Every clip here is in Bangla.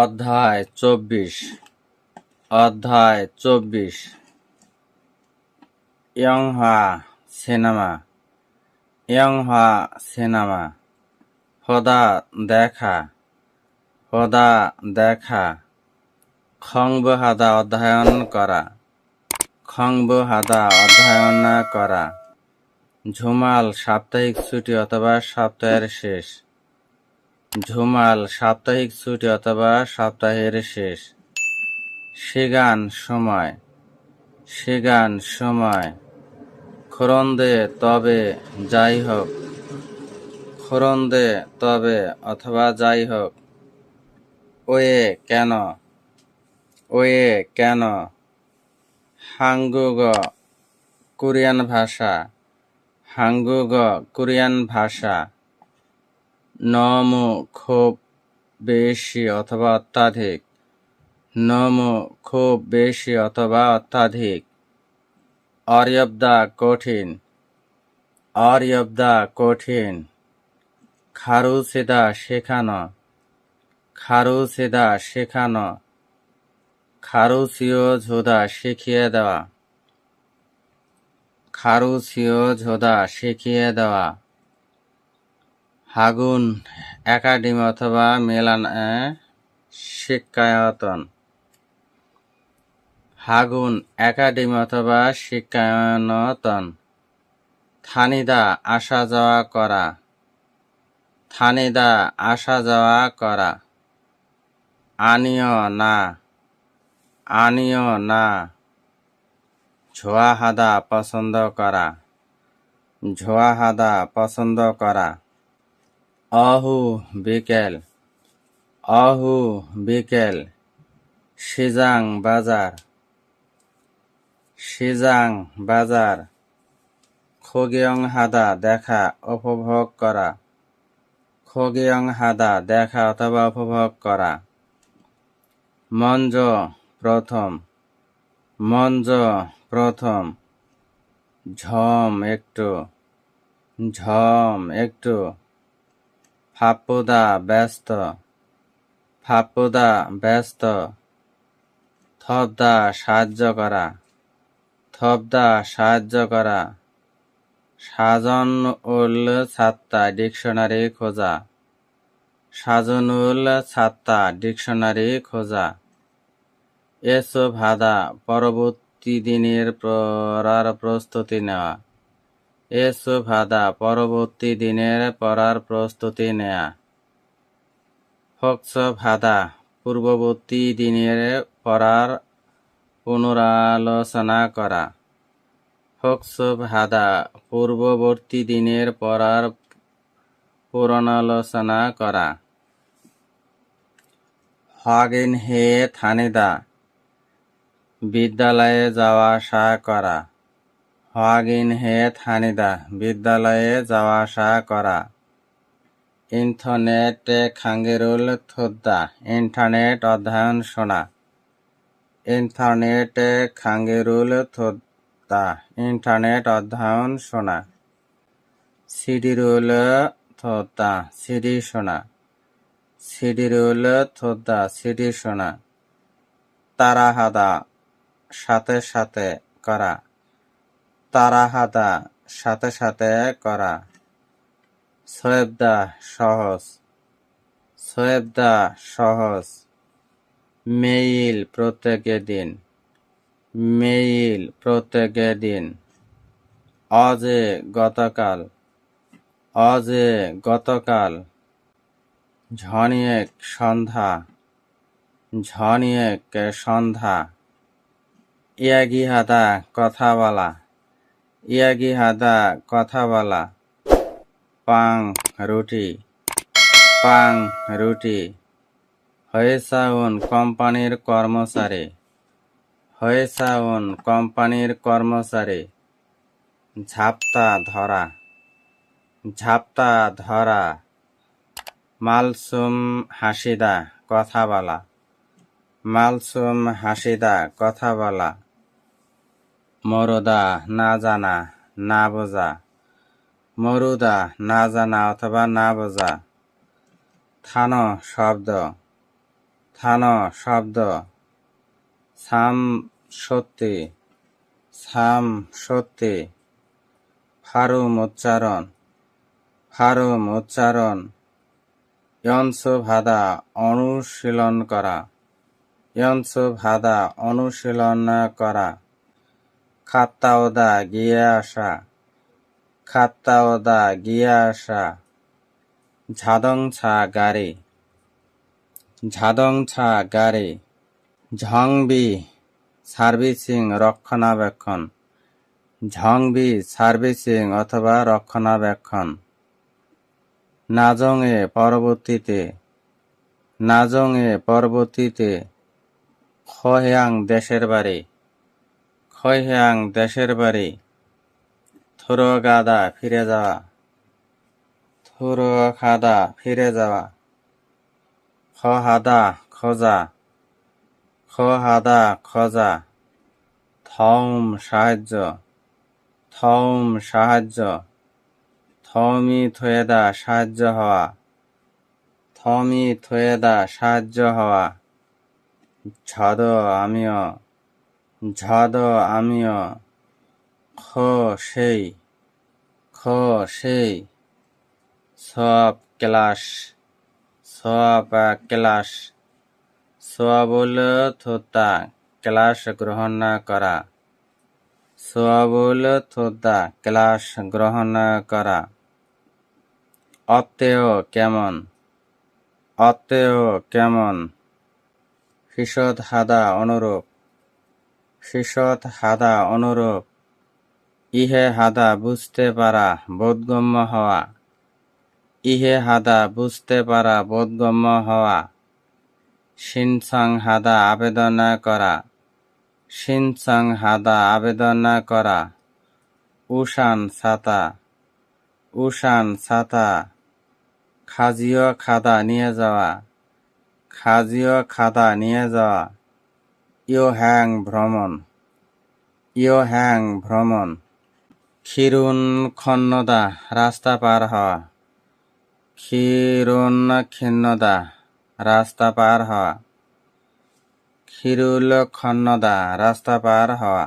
অধ্যায় চব্বিশ। অধ্যায় চব্বিশ। ইয়ংহা সিনেমা। ইয়ংহা সিনেমা। হদা দেখা। হদা দেখা। খংব হাদা অধ্যয়ন করা। খংব হাদা অধ্যয়ন করা। ঝুমাল সাপ্তাহিক ছুটি অথবা সপ্তাহের শেষ। ঝুমাল, সাপ্তাহিক ছুটি অথবা সপ্তাহের শেষ। সিগান সময় সিগান সময়। খরন্দে তবে যাই হোক, খরন্দে তবে অথবা যাই হোক, ওয়ে কেন ওয়ে কেন? হাঙ্গুগ, কোরিয়ান ভাষা, হাঙ্গুগ, কোরিয়ান ভাষা। নমু খুব বেশি অথবা অত্যাধিক। নমু খুব বেশি অথবা অত্যাধিক। অর্যবদা কঠিন। অর্যবদা কঠিন। খারুসিদা শেখানো। খারুসিদা শেখানো। খারুসিও ঝোদা শিখিয়ে দেওয়া। খারুসিও ঝোদা শিখিয়ে দেওয়া। হাগুন, একাডেমি অথবা মেলান শিক্ষায়তন। হাগুন, একাডেমি অথবা শিক্ষায়তন থানিদা, আসা যাওয়া করা। থানিদা, আসা যাওয়া করা। আনিও না। আনিও না। ঝোয়াহাদা, পছন্দ করা। ঝোয়াহাদা, পছন্দ করা। অহু বিকেল অহু বিকেল, সিজাং বাজার সিজাং বাজার খগিয়ং হাদা দেখা উপভোগ করা খগিয়ং হাদা দেখা অথবা উপভোগ করা। মঞ্জ প্রথম মঞ্জ প্রথম, ঝম একটু ঝম একটু। ফাপ্পুদা ব্যস্ত। ফাপ্পুদা ব্যস্ত। থবদা সাহায্য করা। থবদা সাহায্য করা। সাজন উল ছাত্তা, ডিকশনারি খোঁজা। সাজনুল ছাত্তা, ডিকশনারি খোঁজা। এসো ভাদা, পরবর্তী দিনের পড়ার প্রস্তুতি নেওয়া। এসো ভাদা, পরবর্তী দিনের পড়ার প্রস্তুতি নেয়া। ফক্স ভাদা, পূর্ববর্তী দিনের পড়ার পুনরালোচনা করা। ফক্স ভাদা, পূর্ববর্তী দিনের পড়ার পুনরালোচনা করা। হাগিন হে থানিদা, বিদ্যালয়ে যাওয়া আসা করা। হাগিন হে থানিদা, বিদ্যালয়ে যাওয়া আসা করা। ইন্টারনেট খাঙ্গেরুল থোদ্দা, ইন্টারনেট অধ্যয়ন শোনা। ইন্টারনেট খাঙ্গেরুল থোদ্দা, ইন্টারনেট অধ্যয়ন শোনা। সিডিরুল থোদ্দা, সিডি শোনা। সিডিরুল থোদ্দা, সিডি শোনা। তারাহাদা, সাথে সাথে করা। তারাহাদা সাথে সাথে করা। সোয়েবদা, সহজ। সোয়েবদা, সহজ। মেইল, প্রত্যেকে দিন। মেইল, প্রত্যেকে দিন। অজে, গতকাল। অজে, গতকাল। ঝনিয়েক, সন্ধ্যা। ঝনিয়েক সন্ধ্যা। ইয়াগি হাদা কথা বলা। ইয়াগি হাদা, কথা বলা। পাং, রুটি। পাং, রুটি। হয়েসাউন কোম্পানির কর্মচারী। হয়েসাউন কোম্পানির কর্মচারী। ঝাপটা ধরা। ঝাপটা ধরা। মালসুম হাসিদা, কথা বলা। মালসুম হাসিদা, কথা বলা। মরদা না জানা, না বোঝা। মরুদা না জানা অথবা না বোঝা। থানো শব্দ, থান শব্দ। সাম সত্যি সাম সত্যি। ফারুম উচ্চারণ ফারুম উচ্চারণ। ইয়ংস ভাদা অনুশীলন করা ইয়ংস ভাদা অনুশীলন করা। খাত্তাওদা, গিয়ে আসা। খাত্তাওদা, গিয়ে আসা। ঝাদংছা, গাড়ি। ঝাদংছা, গাড়ি। ঝংবি, সার্ভিসিং, রক্ষণাবেক্ষণ। ঝংবি, সার্ভিসিং অথবা রক্ষণাবেক্ষণ। নাজংয়ে পরবর্তীতে। নাজংয়ে পরবর্তীতে। খয়াং, দেশের বাড়ি। খয়াং দেশের বাড়ি। থুরো গাদা ফিরে যাওয়া। থুরো খাদা ফিরে যাওয়া। খহাদা খোঁজা। খহাদা খোঁজা। থম সাহায্য। থম সাহায্য। থমি থয়েদা সাহায্য হওয়া। থমি থয়েদা সাহায্য হওয়া। ঝদ আমিও ঝদ আমিও। খ সেই খ সেই। সব ক্লাস সব ক্লাস। সবল থোতা ক্লাস গ্রহণ করা। সবল থোতা ক্লাস গ্রহণ করা। অত্যেয় কেমন অত্যেয় কেমন। ফিসদ হাদা অনুরূপ। ফিসদ হাদা অনুরূপ। ইহে হাদা বুঝতে পারা বোধগম্য হওয়া। ইহে হাদা বুঝতে পারা বোধগম্য হওয়া। সিনসং হাদা আবেদন করা। সিনসং হাদা আবেদন করা। উষান ছাতা। উষান ছাতা। খাজিও খাদা নিয়ে যাওয়া। খাজিও খাদা নিয়ে যাওয়া। ইও হ্যাং ভ্রমণ ইও হ্যাং ভ্রমণ। খিরুন খন্নদা, রাস্তা পার হওয়া খিরুন খিন্নদা রাস্তা পার হওয়া খিরুল খন্নদা, রাস্তা পার হওয়া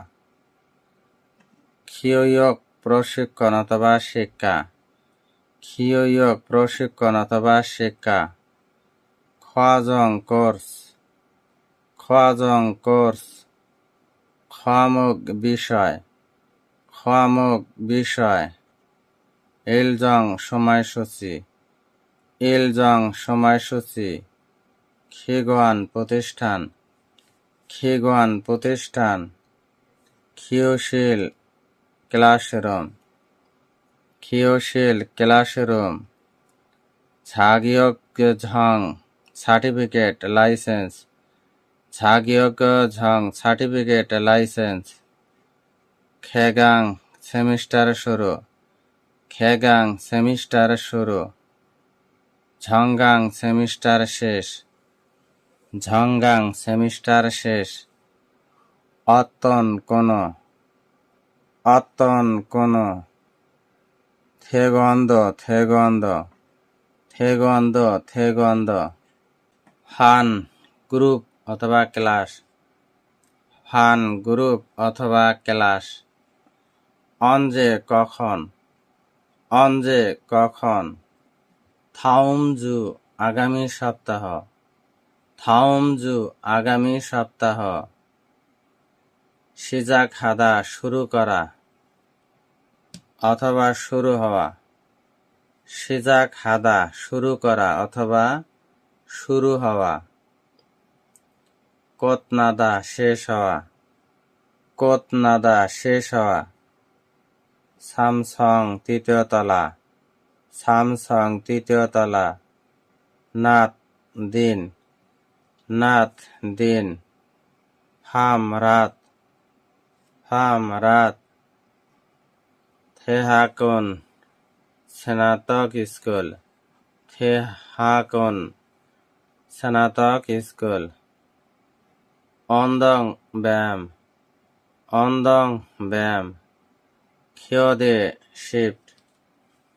ক্ষিয়ক প্রশিক্ষণ অথবা শিক্ষা। ক্ষিয়ক প্রশিক্ষণ অথবা শিক্ষা। খোয়াজং কোর্স। খোয়াজং কোর্স, খোয়ামুক বিষয় খোয়ামুক বিষয় ইলজং সময়সূচি ইলজং সময়সূচি, খিগোয়ান প্রতিষ্ঠান খিগোয়ান প্রতিষ্ঠান ক্ষিয়শীল ক্লাসরুম ক্ষিয়শীল ক্লাসরুম ঝাগিয়ক ঝং সার্টিফিকেট লাইসেন্স ঝাগিয়ক ঝং সার্টিফিকেট লাইসেন্স খেগাং সেমিস্টার শুরু খেগাং সেমিস্টার শুরু ঝংগাং সেমিস্টার শেষ ঝংগাং সেমিস্টার শেষ অতন কোন অতন কোন থেগন্ধ থেগন্ধ থেগন্ধ থেগন্ধ ফান গ্রুপ অথবা ক্লাস। ফান গ্রুপ অথবা ক্লাস। অঞ্জে কখন। অঞ্জে কখন। থাউমজু আগামী সপ্তাহ। থাউমজু আগামী সপ্তাহ। সিজা খাদা শুরু করা। অথবা শুরু হওয়া। সিজা খাদা শুরু করা অথবা শুরু হওয়া। কোতনাদা শেষ হওয়া? কোতনাদা শেষ হওয়া? সামসং তৃতীয় তলা। সামসং তৃতীয় তলা। নাত দিন। নাত দিন। হাম রাত। হাম রাত। থেহাকুন স্নাতক স্কুল। থেহাকুন স্নাতক স্কুল। অন্দং ব্যায়াম অন্দং ব্যায়াম, ক্ষিয়দে শিফট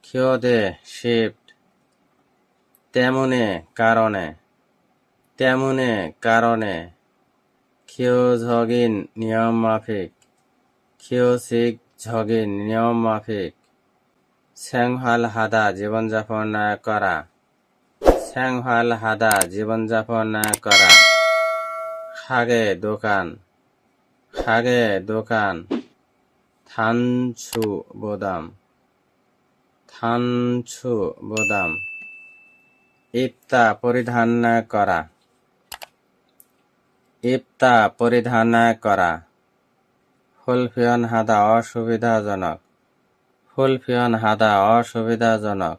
ক্ষিয়দে শিফট, তেমনি কারণে, তেমনে কারণে খিওঝগিন নিয়ম মাফিক খিওসিক ঝগিন নিয়ম মাফিক, স্যাংহাল হাদা জীবনযাপন করা, স্যাংহাল হাদা জীবনযাপন করা। খাগে দোকান খাগে দোকান, থানছু বোদাম থানছু বোদাম, ইফতা পরিধান করা, ইফতা পরিধান করা। ফুলফিয়ন হাদা অসুবিধাজনক ফুলফিয়ন হাদা অসুবিধাজনক।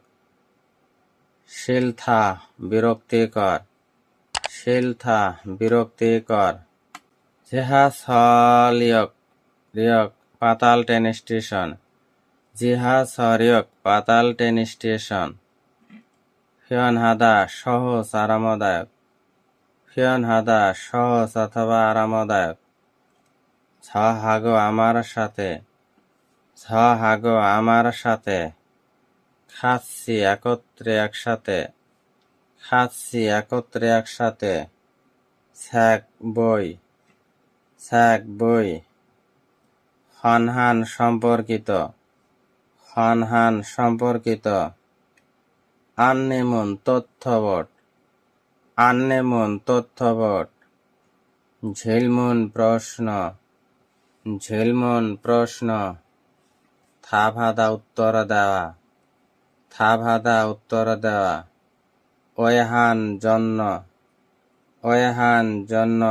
শিলথা বিরক্তিকর শিলথা, বিরক্তিকর। জেহা সলিয়ক রিয়ক, পাতাল ট্রেন স্টেশন। জিহা সরিয়ক পাতাল ট্রেন স্টেশন। ফিয়ন হাদা সহজ আরামদায়ক। ফিয়ন হাদা সহজ অথবা আরামদায়ক। ছ হাগো আমার সাথে। ছ হাগো আমার সাথে। খাচ্ছি একত্রে একসাথে। খাচ্ছি একত্রে একসাথে। ছ্যাক বই ছ্যাক বই। হনহান সম্পর্কিত হনহান সম্পর্কিত। আন্নেমন তথ্যবট আন্নেমন তথ্যবট ঝিলমুন প্রশ্ন ঝিলমুন প্রশ্ন। থাভাদা উত্তর দেওয়া থাভাদা উত্তর দেওয়া। ওয়হান জন্য ওয়হান জন্য।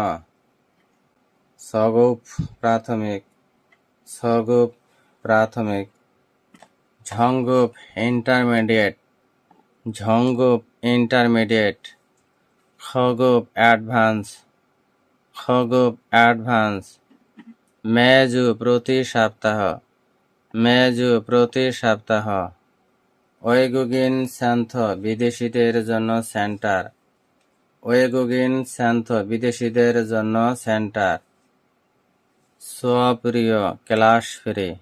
সগুপ প্রাথমিক সগুপ প্রাথমিক। ঝঙ্গুপ ইন্টারমিডিয়েট ঝঙ্গুপ ইন্টারমিডিয়েট। খগুপ অ্যাডভান্স খগুপ অ্যাডভান্স। মেজু প্রতি সপ্তাহ, মেজু প্রতি সপ্তাহ। ওয়েগুগিন স্যান্থ বিদেশিদের জন্য সেন্টার। ওয়েগুগিন স্যান্থ বিদেশিদের জন্য সেন্টার। সোয়াপ্রিয় ক্লাস ফ্রি।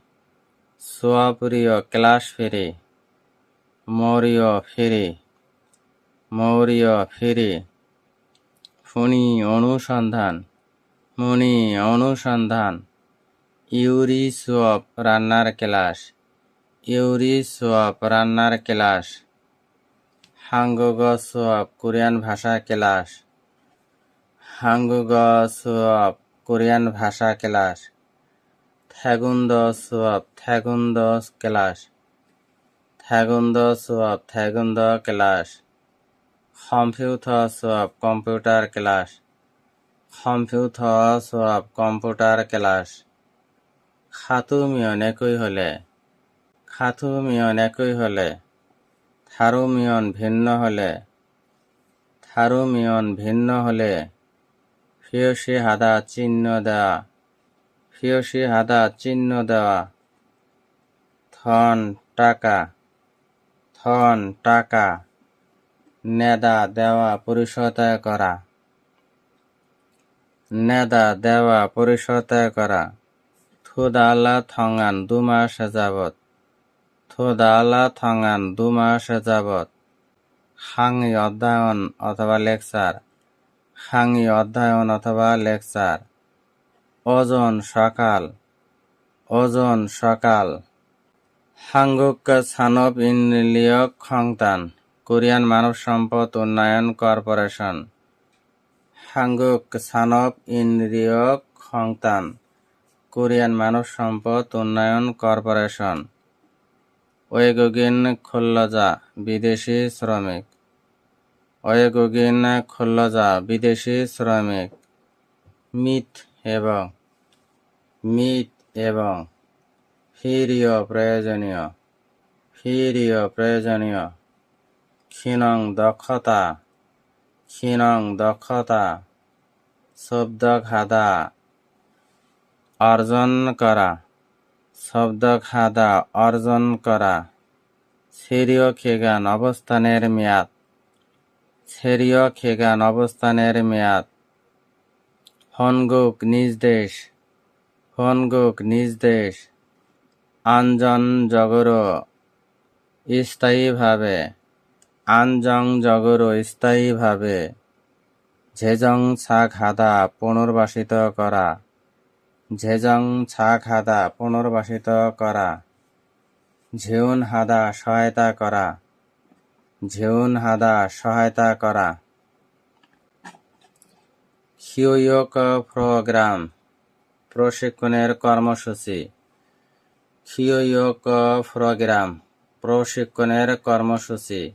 সোয়াপ্রিয় ক্লাস ফ্রি। মৌর্য ফ্রি। মৌর্য ফ্রি। ফণি অনুসন্ধান। মণি অনুসন্ধান। ইউরি সোয়াপ রান্নার ক্লাস। ইউরি সোয়াপ রান্নার ক্লাস। হাঙ্গগ সোয়াপ কোরিয়ান ভাষা ক্লাস। হাঙ্গগ সোয়াপ কোরিয়ান ভাষা ক্লাস। থ্যাগুন্দ সোয়াপ থ্যাগুন্দ ক্লাস। থ্যাগুন্দ সোয়াপ থ্যাগুন্দ ক্লাস। কম্পিউটার সোয়াপ কম্পিউটার ক্লাস। কম্পিউটার সোয়াপ কম্পিউটার ক্লাস। খাতুমিয়ন একই হলে। খাতুমিয়ন একই হলে, থারুমিয়ন ভিন্ন হলে, থারুমিয়ন ভিন্ন হলে, ফিয়সি হাদা চিহ্ন দেওয়া ফিয়সি হাদা চিহ্ন দেওয়া থন টাকা থন টাকা, নেদা দেওয়া পরিশোধ করা, নেদা দেওয়া পরিশোধ করা, থুদালা থঙান দু মাস যাবত থুদালা থঙান দু মাস যাবত হাঙি অধ্যয়ন অথবা লেকচার। হাঙি অধ্যয়ন অথবা লেকচার। ওজন সকাল। ওজন সকাল। হাঙ্গুক ছানব ইনলিয়ক খংতান, কোরিয়ান মানব সম্পদ উন্নয়ন কর্পোরেশন। হাঙ্গুক ছানব ইনরিয়ক খংতান, কোরিয়ান মানব সম্পদ উন্নয়ন কর্পোরেশন। ওয়েগোগিন খুল্লজা বিদেশি শ্রমিক। ওয়েগোগিন খুল্লজা বিদেশি শ্রমিক। মিথ এবং মিথ এবং ফিরিয় প্রয়োজনীয় ফিরিয় প্রয়োজনীয়। ক্ষীণং দক্ষতা ক্ষীণং দক্ষতা। শব্দঘাদা অর্জন করা। শব্দঘাদা অর্জন করা। সেরীয় খেগান অবস্থানের মেয়াদ। সেরীয় খেগান অবস্থানের মেয়াদ। হনগুক নিজ দেশ। হনগুক নিজ দেশ। আঞ্জন জগর স্থায়ীভাবে। আনজং জগর স্থায়ীভাবে। ঝেজং ছা খাদা পুনর্বাসিত করা। ঝেজং ছা খাদা পুনর্বাসিত করা। ঝেউন হাদা সহায়তা করা। ঝেউন হাদা সহায়তা করা। হিউয়োক প্রোগ্রাম, প্রশিক্ষণের কর্মসূচি। হিউয়োক প্রোগ্রাম, প্রশিক্ষণের কর্মসূচি।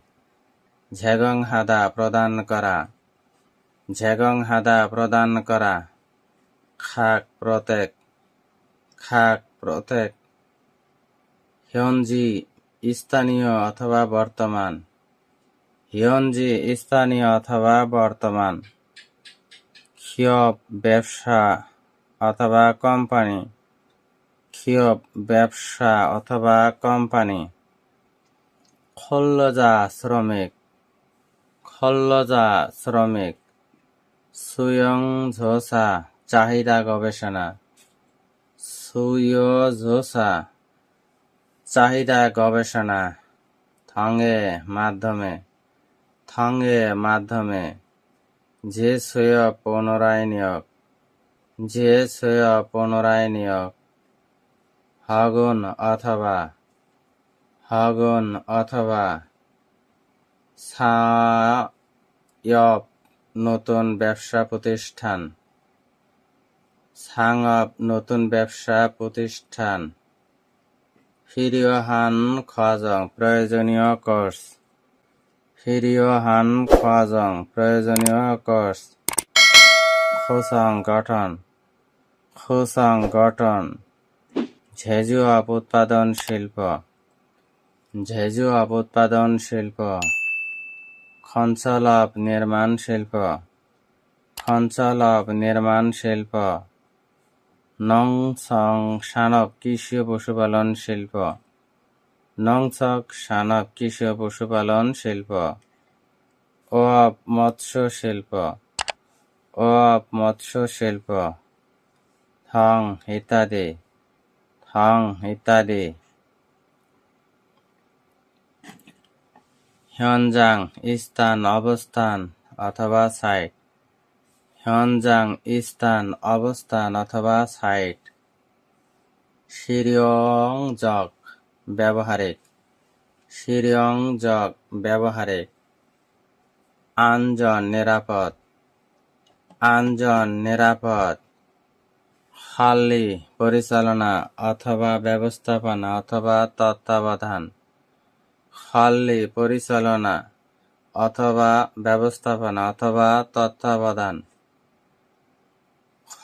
ঝেগং হাদা প্রদান করা। ঝেগং হাদা প্রদান করা। খাক প্রত্যেক খাক প্রত্যেক। হিয়নজি স্থানীয় অথবা বর্তমান। হিয়নজি স্থানীয় অথবা বর্তমান। খিয়ব ব্যবসা অথবা কোম্পানি। খিয়ব ব্যবসা অথবা কোম্পানি। খল্লজা শ্রমিক খল্লজা শ্রমিক। সুয়ং ঝোসা। চাহিদা গবেষণা। সুয় ঝোসা চাহিদা গবেষণা। থঙ্গে মাধ্যমে থঙ্গে মাধ্যমে। যে সয় পুনরায় নিয়োগ, যে সয় পুনরায় নিয়োগ। হগুন অথবা হগুন অথবা। সায়প, নতুন ব্যবসা প্রতিষ্ঠান। সাংপ নতুন ব্যবসা, প্রতিষ্ঠান। ফিরিয়হান খজং প্রয়োজনীয় কোর্স। ফিরিয়হান খজং প্রয়োজনীয় কোর্স। খোসং গঠন। খোসং গঠন। ঝেজুয়াপ উৎপাদন শিল্প। ঝেজুয়াপ উৎপাদন শিল্প। খঞ্চলপ নির্মাণ শিল্প। খঞ্চলপ নির্মাণ শিল্প। নং সং সানক কৃষি ও পশুপালন শিল্প। নং ছক সানক কৃষি ও পশুপালন শিল্প। ও মৎস্য শিল্প। ও মৎস্য শিল্প। থং ইত্যাদি। থং ইত্যাদি। হিয়নজাং, স্থান, অবস্থান অথবা সাইট হিয়নজাং স্থান অবস্থান অথবা সাইট। শিরিয়ংজক ব্যবহারিক শিরিয়ংজক ব্যবহারিক আঞ্জন নিরাপদ। আঞ্জন নিরাপদ। হাল্লি পরিচালনা অথবা ব্যবস্থাপনা অথবা তত্ত্বাবধান। হাল্লি পরিচালনা অথবা ব্যবস্থাপনা অথবা তত্ত্বাবধান।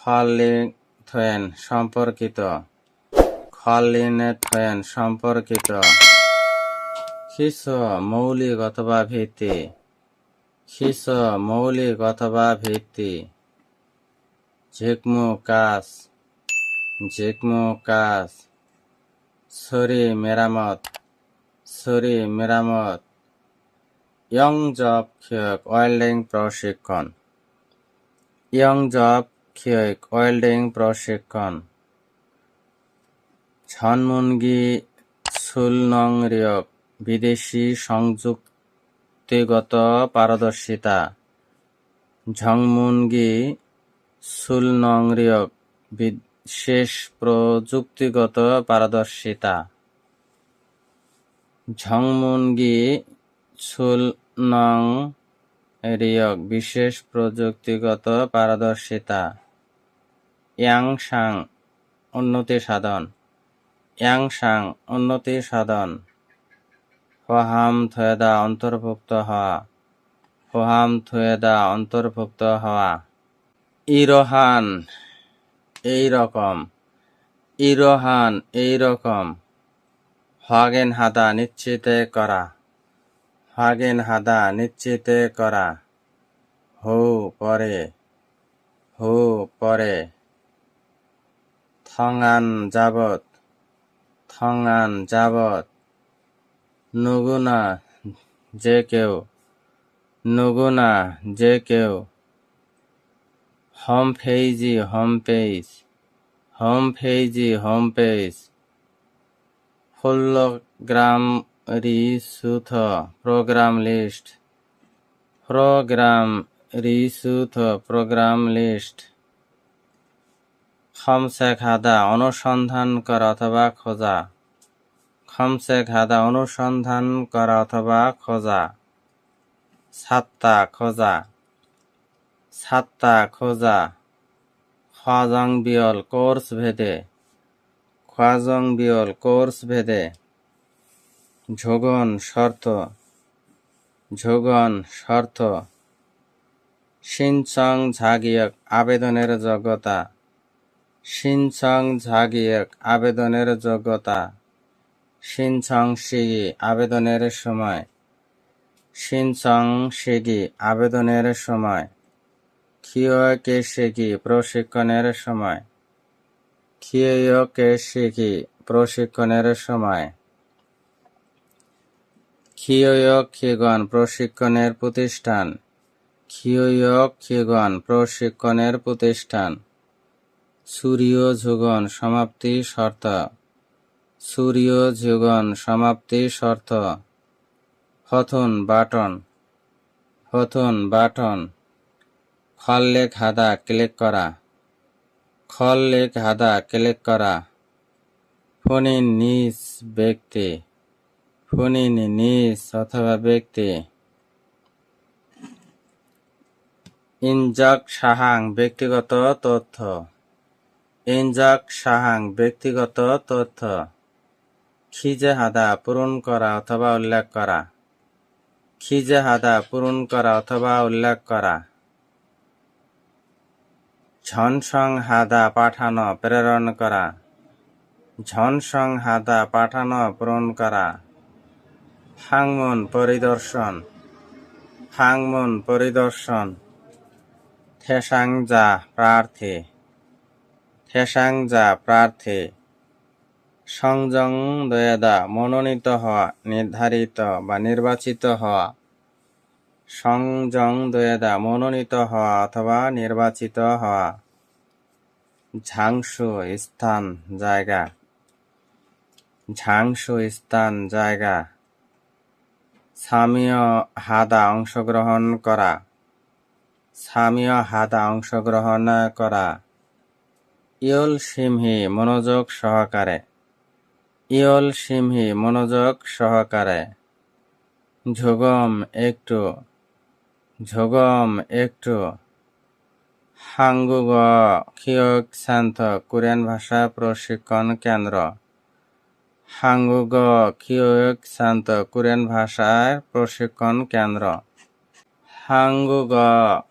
খলিথয়েন সম্পর্কিত। খলিনেথয়েন সম্পর্কিত। খিস মৌলিক অথবা ভিত্তি। খিস মৌলিক অথবা ভিত্তি। ঝিকমু কাজ। ঝিকমু কাজ। ছড়ি মেরামত। ছড়ি মেরামত। ইয়ং জব ক্ষয়ক ওয়েল্ডিং প্রশিক্ষণ। ইয়ং জব ওয়েল্ডিং প্রশিক্ষণ। ঝনমুনগি, সুলনংরিয়ক, বিদেশি সংযুক্তিগত পারদর্শিতা। ঝংমুনগি, সুলনংরিয়ক, বিশেষ প্রযুক্তিগত পারদর্শিতা। ঝংমুনগি সুলনং রিয়ক বিশেষ প্রযুক্তিগত পারদর্শিতা। ইয়াংসাং উন্নতি সাধন ইয়াংসাং উন্নতি সাধন হোহাম থয়েদা অন্তর্ভুক্ত হওয়া। হোহাম থুয়েদা অন্তর্ভুক্ত হওয়া। ইরোহান, এই রকম। ইরোহান, এই রকম। হাগেন হাদা নিশ্চিত করা। হাগেন হাদা নিশ্চিত করা। হু, পরে। হু, পরে। থঙান যাবত থঙান যাবত নুগুনা যে কেউ, নুগুনা যে কেউ। হোম পেজি হোম পেজ হোম পেজি হোম পেজ হলোগ্রাম রিসুথ প্রোগ্রাম লিস্ট প্রোগ্রাম রিসুথ প্রোগ্রাম লিস্ট। খমসে খাদা অনুসন্ধান করা অথবা খোঁজা। খমসে খাদা অনুসন্ধান করা অথবা খোঁজা। সাত্তা খোঁজা। সাত্তা খোঁজা। খাজং বিয়ল কোর্স ভেদে। খাজং বিয়ল কোর্স ভেদে। ঝোগন শর্ত। ঝোগন শর্ত। সিনচং ঝাগিয়ক আবেদনের যোগ্যতা। সিনচং ঝাগিয়ক আবেদনের যোগ্যতা। সিনচং সিগি আবেদনের সময়। সিনচং সিগি আবেদনের সময়। খিওকে সিগি প্রশিক্ষণের সময়। খিওকে সিগি প্রশিক্ষণের সময়। খিওয়ক খিগন প্রশিক্ষণের প্রতিষ্ঠান। খিওয়ক খিগন প্রশিক্ষণের প্রতিষ্ঠান। সূর্য যুগন সমাপ্তি শর্ত। সূর্য যুগন সমাপ্তি শর্ত। হথন বাটন। হথন বাটন। খললেখ হাদা ক্লিক করা। খললেখ হাদা ক্লিক করা। ফোনিন নিজ ব্যক্তি। ফোনিন নিজ অথবা ব্যক্তি। ইনজাক সাহাং ব্যক্তিগত তথ্য। ইনজাক সাহাং, ব্যক্তিগত তথ্য। খিজে হাদা পূরণ করা অথবা উল্লেখ করা। খিজে হাদা পূরণ করা অথবা উল্লেখ করা। ঝনসং হাদা পাঠানো, প্রেরণ করা। ঝনসং হাদা পাঠানো, পূরণ করা। ফাংমন পরিদর্শন। ফাংমন পরিদর্শন। থেসাংজা, প্রার্থী। থেসাংজা প্রার্থী। সংযং দয়াদা মনোনীত হওয়া, নির্ধারিত বা নির্বাচিত হওয়া। সংযং দয়াদা মনোনীত হওয়া অথবা নির্বাচিত হওয়া। ঝাংসু স্থান, জায়গা। ঝাংসু স্থান, জায়গা। স্বামীয় হাদা অংশগ্রহণ করা। স্বামীয় হাদা অংশগ্রহণ করা। ইয়ল সিমহি, মনোযোগ সহকারে। ইয়ল সিমহি, মনোযোগ সহকারে। ঝুগম একটু ঝুগম একটু। হাঙ্গুগ খিয়ক শান্ত কোরিয়ান ভাষা প্রশিক্ষণ কেন্দ্র। হাঙ্গুগ খিয়ক শান্ত কোরিয়ান ভাষার প্রশিক্ষণ কেন্দ্র। হাঙ্গুগ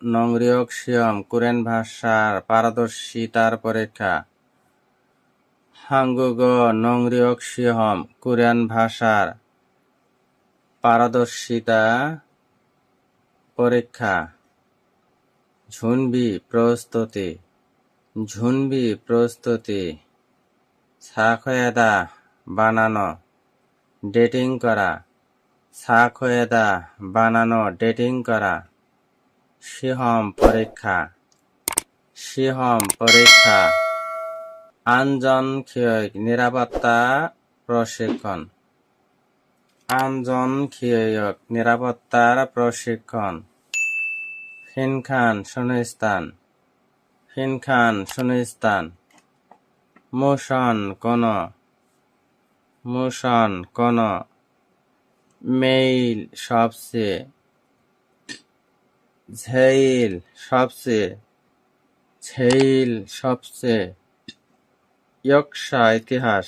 নংরিয়ক সিয়ম কোরিয়ান ভাষার পারদর্শিতার পরীক্ষা। হাঙ্গুগ নংরিয়ক সিহম কোরিয়ান ভাষার পারদর্শিতা পরীক্ষা। ঝুনবি প্রস্তুতি। ঝুনবি প্রস্তুতি। সাখয়েদা, বানানো। ডেটিং করা। সাখয়েদা বানানো ডেটিং করা। সিহম পরীক্ষা। সিহম পরীক্ষা। আনজন খিয়ক নিরাপত্তা প্রশিক্ষণ। আনজন খিয়ক নিরাপত্তার প্রশিক্ষণ। ফিনখান শূন্যস্থান ফিনখান শূন্যস্থান মোশন কোন। মোশন কোন। মেইল সবচেয়ে ঝেইল সবচেয়ে ঝেইল সবচেয়ে ইয়কশা ইতিহাস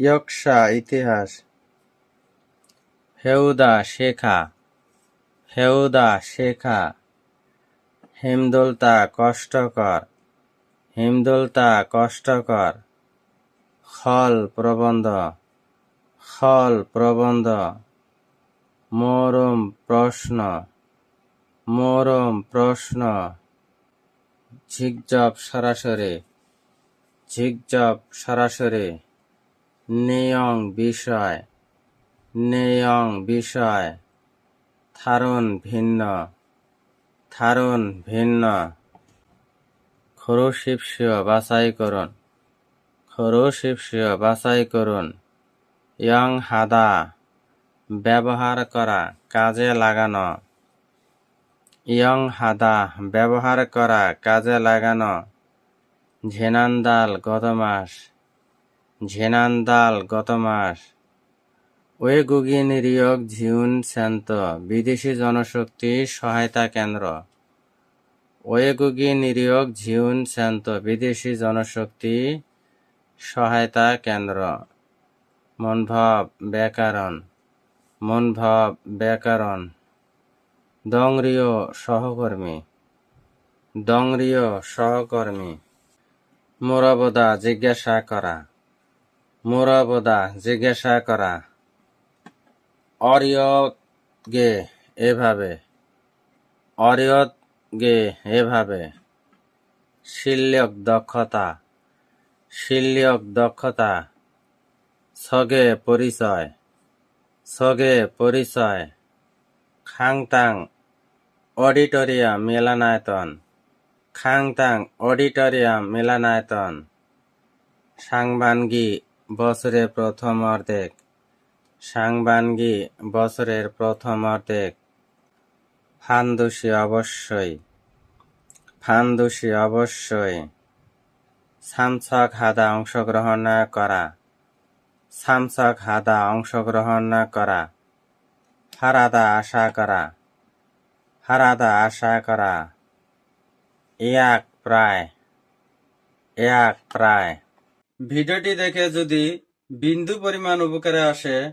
ইয়কশা ইতিহাস হেউদা শেখা হেউদা শেখা, হিমদোলতা কষ্টকর হিমদোলতা কষ্টকর, খল প্রবন্ধ। খল প্রবন্ধ, মরম প্রশ্ন মরম প্রশ্ন। ঝিকঝপ সরাসরি ঝিকঝপ সরাসরি, নিয়ং বিষয় নিয়ং বিষয়। থারণ ভিন্ন থারণ ভিন্ন। খরশিপসীয় বাছাই করুন বাছাই করুন। ইয়ং হাদা ব্যবহার করা, কাজে লাগানো। ইয়ং হাদা ব্যবহার করা, কাজে লাগানো। ঝেনান্দাল, গত মাস। ঝেনান্দাল, গত মাস। ওয়েগুগি নিরিয়ক ঝিউন স্যান্ত বিদেশি জনশক্তি, সহায়তা কেন্দ্র। ওয়েগুগি নিরিয়ক ঝিউন স্যান্ত বিদেশি জনশক্তি, সহায়তা কেন্দ্র। মনভাব ব্যাকরণ মনভাব ব্যাকরণ। দংরিয় সহকর্মী দংরিয় সহকর্মী। মোরাবদা জিজ্ঞাসা করা, মোরাবদা জিজ্ঞাসা করা অরিয়ত গে এভাবে অরিয়ত গে এভাবে। শিল্যক দক্ষতা শিল্যক দক্ষতা। সগে পরিচয় সগে পরিচয় খাংতাং অডিটোরিয়াম মেলানায়তন খাংতাং অডিটোরিয়াম মেলানায়তন সাংবানগি বছরের প্রথম অর্ধেক সাংবানগি বছরের প্রথম অর্ধেক ফান্দুসি অবশ্যই ফান্দুসি অবশ্যই সামসক হাদা অংশগ্রহণ করা সামসক হাদা অংশগ্রহণ না করা। হারাদা আশা করা। হারাদা আশা করা। এক প্রায়। এক প্রায়। ভিডিওটি দেখে যদি বিন্দু পরিমাণ উপকারে আসে,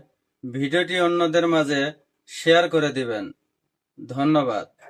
ভিডিওটি অন্যদের মাঝে শেয়ার করে দিবেন। ধন্যবাদ।